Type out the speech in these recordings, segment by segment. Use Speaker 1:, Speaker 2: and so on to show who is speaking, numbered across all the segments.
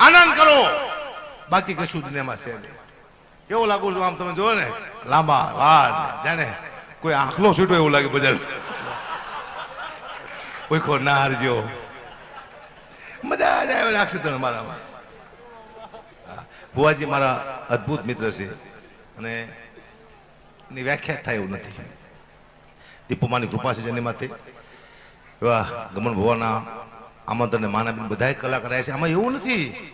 Speaker 1: આનંદ કરો. બાકી કશું દુનિયામાં છે. કેવું લાગુ છું આમ તમે જોયો ને? લાંબા વાળ જાણે કોઈ આંખલો છૂટો એવું લાગે બજાર. કોઈ નાર જેવો મજા આ જાય રાખશે તમે મારામાં ભુવાજી મારા અદ્ભુત મિત્ર છે. અને એની વ્યાખ્યા થાય એવું નથી. દીપમાની કૃપા છે જેની માથે. એવા ગમન ભુવાના આમંત્રણને માનાબીન બધાય કલાકાર છે. આમાં એવું નથી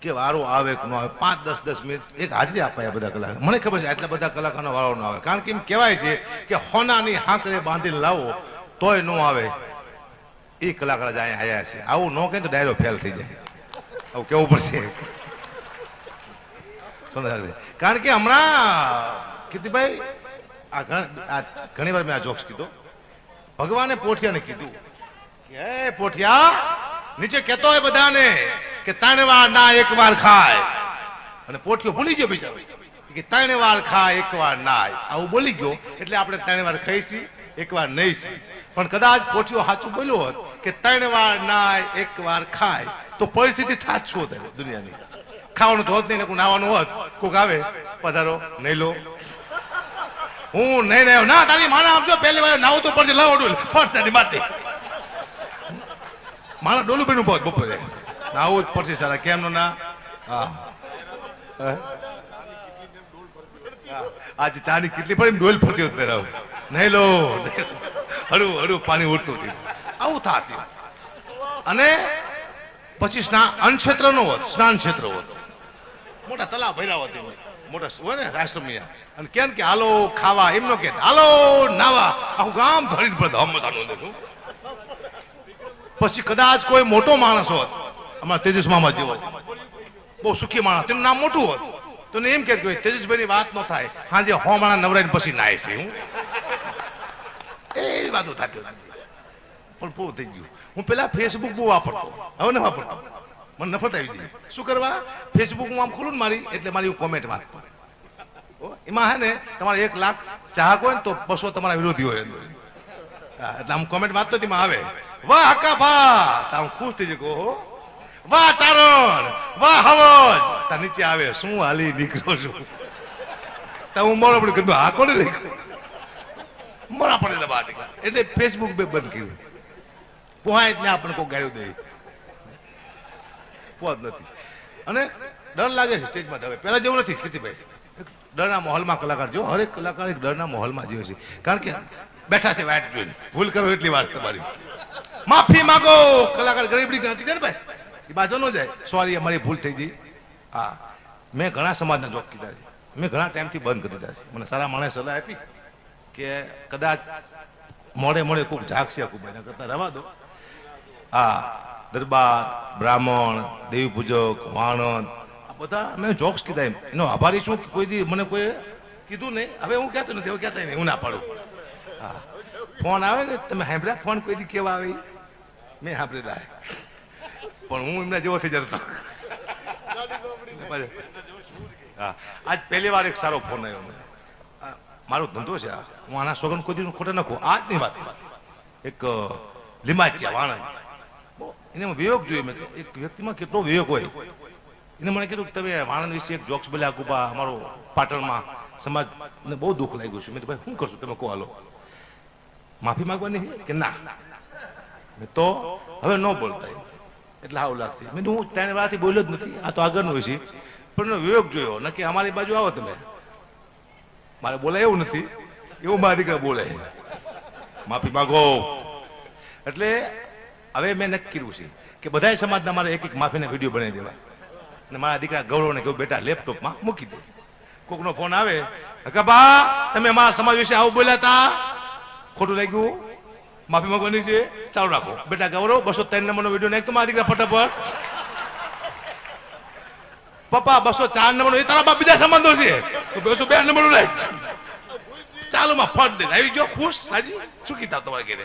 Speaker 1: કે વારો આવે કે ન આવે. પાંચ, દસ દસ મિનિટ એક હાજરી આપાય બધા કલાકાર મને ખબર છે આટલા બધા કલાકારનો વારો ન આવે. કારણ કે એમ કહેવાય છે કે હોનાની હાંકડે બાંધીને લાવો, તોય ન આવે. એ કલાકાર જ અહીંયા આવ્યા છે. આવું ન કહે તો ડાયરો ફેલ થઈ જાય. આવું કેવું પડશે? કારણ કે હમણાં ઘણ- આ ઘણી વાર મેં આ જોક્સ કીધો. ભગવાને પોઠિયાને કીધું કે પોઠિયા, નીચે કહેતો હોય બધાને કે ત્રણ વાર ના, એક વાર ખાય. અને પોઠિયો ભૂલી ગયો બીજા કે ત્રણ વાર ખાય, એક વાર નાય. આવું બોલી ગયો, એટલે આપણે ત્રણ વાર ખાઈશી, એક વાર નહીં નહીશી. પણ કદાચ પોઠિયો સાચું બોલ્યો હોત કે ત્રણ વાર નાય, એક વાર ખાય, તો પરિસ્થિતિ થાત હોત દુનિયાની? ખાવાનું તો હોત નહીં કોઈ નાવાનું હોત. કોક આવે, પધારો, નહીં લો. હું નહીં ના, તારી માના આપજો પહેલી વાર નાવું તો પડશે, લાવો પડશે ની માથે. મારા ડોલું પીનું પહોંચ બપોરે. નાવું જ પડશે સારા કેમ ના હા. આજે ચાની કેટલી પડી, ડોલ ફરતી હોત ત્યારે નહીં લો. હળવું હળવું પાણી ઉડતું હતું. આવું થાતું. અને પછી સ્નાન અનક્ષેત્ર ક્ષેત્ર નો હોત સ્નાન ક્ષેત્ર હોત. મોટા તલા ભૈરાવ હતી હોય મોટા હોય ને, રાષ્ટ્રમિયા. અને કેમ કે, હાલો, ખાવા, એમનો કે, હાલો, નાવા. આખું ગામ ભરીને પડે હમસાનું દેખું પછી કદાચ કોઈ મોટો માણસ હોત. અમારા તેજસ મામા જેવો. બહુ સુખી માણસ. તેનું નામ મોટું હોત. તો એમ કે તેજસભાઈની વાત ન થાય. હાજે હો માણા નવરાઈને પછી નાય છે હું. એવી વાતો થતી પણ પૂરું થઈ ગયું. હું પેલા ફેસબુક બહુ વાપરતો. હવે ન વાપરતો. મને નફત આવી ગઈ. શું કરવા? ફેસબુક આમ ખોલું ને મારી, એટલે મારી કોમેન્ટ વાંચતો. એમાં હે ને, તમારે એક લાખ ચાહક હોય ને તો બસો તમારા વિરોધી હોય એટલે આમ કોમેન્ટ વાંચતો તેમાં આવે. વાહ હકા ભા આમ ખુશ થઈ જાય ઓહો વાહ ચારણ વાહ, હવજ! તા નીચે આવે, શું હાલી નીકળો છું? તા હું મોડો પડી કીધું, હા કોને લઈ મોડા પડેલા દબા એટલે ફેસબુક બે બંધ કર્યું. પોહાય જ ને આપણને કોઈ ગાયું દે પોત નથી. અને ડર લાગે છે સ્ટેજમાં હવે. પહેલા જેવું નથી, કીર્તિભાઈ. ડરના માહોલમાં કલાકાર, જો હરેક કલાકાર એક ડરના માહોલમાં જીવે છે. કારણ કે બેઠા છે વાટ જોઈને. ભૂલ કરો એટલી વાત તમારી. માફી માંગો. કલાકાર ગરીબડી ગણતી છે ને ભાઈ? એ બાજુ ન જાય. સોરી અમારી ભૂલ થઈ ગઈ. હા. મેં ઘણા સમાજના જોબ કીધા છે. મેં ઘણા ટાઈમથી બંધ કરી દીધા છે. મને સારા માણસે સલાહ આપી કે કદાચ મોડે મોડે કોઈક ઝાકશે એના કરતા. રવા દો. હા. દરબાર, બ્રાહ્મણ દેવી પૂજક વાણંદ, આ બધા મેં જોક્સ કીધા એમ. એનો આભારી શું કોઈ દી મને કોઈ કીધું નહીં. હવે હું કહેતો નથી. હવે કહેતા નહીં. હું ના પાડું. હા. ફોન આવે ને, તમે સાંભળ્યા? ફોન કોઈ કેવા આવે? મેં સાંભળેલા પણ હું એમના જેવો થઈ જતો. હા. આજ પહેલી વાર એક સારો ફોન આવ્યો મને. મારો ધંધો છે આ. હું આના સોગન કોઈ દી ખોટા નાખું. આજની વાત. એક લીમાચિયા વાણંદ એને વિવેક જોઈએ મેં એક વ્યક્તિમાં કેટલો વિવેક હોય. એને મને કીધું કે તમે વાણંદ વિશે એક જોક્સ બોલ્યા કુપા અમારો પાટણમાં સમાજને બહુ દુઃખ લાગ્યું છે. મેં ભાઈ, શું કરશું? તમે કહો, હાલો. માફી માંગવાની છે કે ના? મેં તો હવે ન બોલતા. એટલે આવું લાગશે. મેં હું તેને વારથી બોલ્યો જ નથી. આ તો આગળનું હોય છે. પણ વિવેક જોયો નક્કી અમારી બાજુ આવો તમે. મારે બોલાય એવું નથી. એવું મારા દીકરા બોલે માફી માગો. એટલે હવે મેં નક્કી કર્યું છે કે બધા સમાજના મારે એક એક માફીના વીડિયો બનાવી દેવા. અને મારા દીકરા ગૌરવને કહ્યું, બેટા લેપટોપમાં મૂકી દે. કોકનો ફોન આવે, હકાબા, તમે મારા સમાજ વિશે આવું બોલ્યા હતા ખોટું લાગ્યું માફી માંગવાની છે. ચાલુ રાખો. બેટા ગૌરવ, બસો ત્રણ નંબરનો વીડિયો નાખ તો મારા દીકરા ફટાફટ પપ્પા, બસો ચાર નંબરનો એ તારા બાપ બીજા સંબંધો છે. તો બસો બે નંબરનો નાખ ચાલુ માં ફટ દે આવી ગયો. ખુશ? રાજી? ચૂકી કીધા તમારે ઘેરે?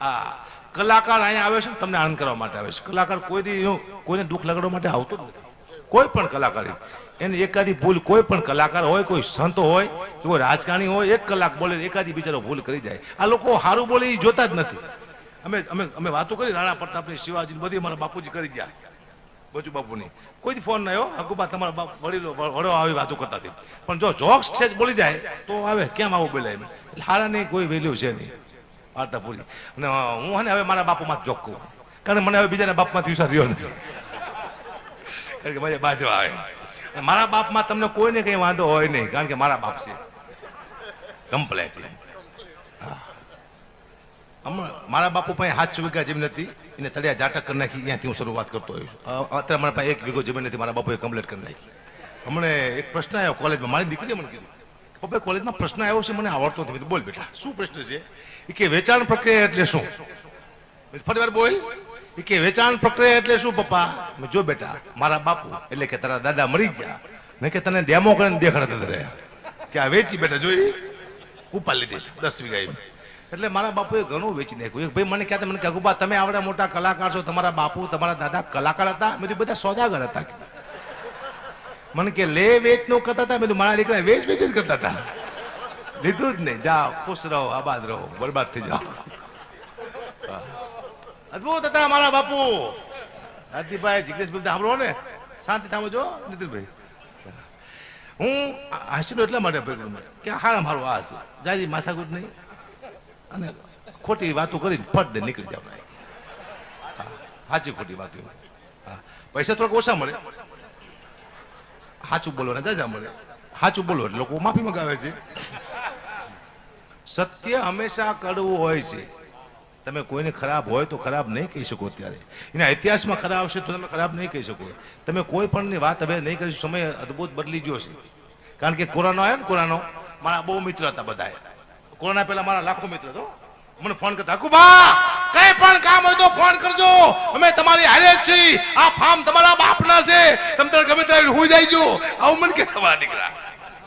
Speaker 1: આ કલાકાર અહીંયા આવે છે ને, તમને આનંદ કરવા માટે આવે છે. કલાકાર કોઈ દી, કોઈને દુઃખ લગાડવા માટે આવતો નથી. કોઈ પણ કલાકારી એની એકાદી ભૂલ કોઈ પણ કલાકાર હોય, કોઈ સંત હોય, કોઈ રાજકારણી હોય, એક કલાક બોલે એકાદી બિચારો ભૂલ કરી જાય. આ લોકો સારું બોલે એ જોતા જ નથી. અમે અમે અમે વાતો કરી, રાણા પ્રતાપની શિવાજી બધી અમારા બાપુજી કરી ગયા. બચુ બાપુની. કોઈ ફોન નહીં આવ્યો? હકુબા તમારા બાપ, વડીલો, વડો આવી વાતો કરતા હતી. પણ જો જોક્સ છે બોલી જાય, તો આવે, કેમ આવું બોલાય એમ? એટલે હારાની કોઈ વેલ્યુ છે નહીં. વાર્તા પૂરી. અને હું હવે મારા બાપુમાં જોક કહું કારણ મને હવે બીજાના બાપમાંથી વિશ્વાસ રહ્યો નથી. કારણ કે મજા બાજવા આવે. મારા બાપમાં તમને કોઈને કંઈ વાંધો હોય નહીં, કારણ કે મારા બાપ છે. કમ્પ્લેટ મારા બાપુ પાસે સાતસો વીઘા જમીન હતી એને તળિયા જાટક કરી નાખી ત્યાંથી હું શરૂઆત કરતો હોઈશ અત્યારે મારા પાસે એક વીઘો જમીન નથી, મારા બાપુએ કમ્પ્લેટ કરી નાખી. હમણે એક પ્રશ્ન આવ્યો કોલેજમાં, મારી દીકરીએ મને કીધું. પપ્પા કોલેજમાં પ્રશ્ન આવ્યો છે, મને આવડતો નથી. બોલ બેટા, શું પ્રશ્ન છે? કે વેચાણ પ્રક્રિયા એટલે શું? ફરી વાર બોલ. કે વેચાણ પ્રક્રિયા એટલે શું, પપ્પા? જો બેટા, મારા બાપુ, એટલે કે તારા દાદા મરી ગયા. મેં કે તને ડેમો કરીને દેખાડતા રહ્યા. કે આ વેચી બેટા, જોઈ? ઉપાડ લીધી, દસ વીઘા એટલે મારા બાપુએ ઘણું વેચી નાખ્યું ભાઈ મને કહેતા, મને કહ્યું બા તમે આવડા મોટા કલાકાર છો, તમારા બાપુ, તમારા દાદા કલાકાર હતા. મેં બધા સોદાગર હતા. મને કે, લે વેચ નો કરતા હતા? મેં મારા દીકરા વેચ વેચ જ કરતા હતા. લીધું જ નહીં. જાઓ, ખુશ રહો, આબાદ રહો, બરબાદ થઈ જાઓ. અદભુત હતા મારા બાપુ. હાર્દિકભાઈ જિગ્નેશભાઈ સાંભળો ને. શાંતિ થામજો નીતિનભાઈ? હું હાસ્યનો એટલા માટે પકડું કે હારા મારું આ હશે જાજી માથાકૂટ નહીં. અને ખોટી વાતો કરીને ફટ દે નીકળી જાવ સાચી ખોટી વાતો. હા, પૈસા થોડાક ઓછા મળે. સાચું બોલો ને જાજા મળે. સાચું બોલો એટલે લોકો માફી મગાવે છે. સત્ય હંમેશા કડવું હોય છે. તમે કોઈને ખરાબ હોય તો ખરાબ નહીં કહી શકો ત્યારે એના ઇતિહાસમાં ખરાબ હશે તો તમે ખરાબ નહીં કહી શકો. તમે કોઈ પણની વાત હવે નહીં કરી સમય અદ્ભુત બદલી ગયો છે. કારણ કે કોરોના આવ્યો ને કોરોનો મારા બહુ મિત્ર હતા બધા કોરોના પહેલા મારા લાખો મિત્ર હતો મને ફોન કરતા હકુબા કઈ પણ કામ હોય તો ફોન કરજો. અમે તમારી હારે જ છીએ. આ ફાર્મ તમારા બાપના છે. તમે ગમે ત્યારે હું જાય આવું મને કે તમારા દીકરા.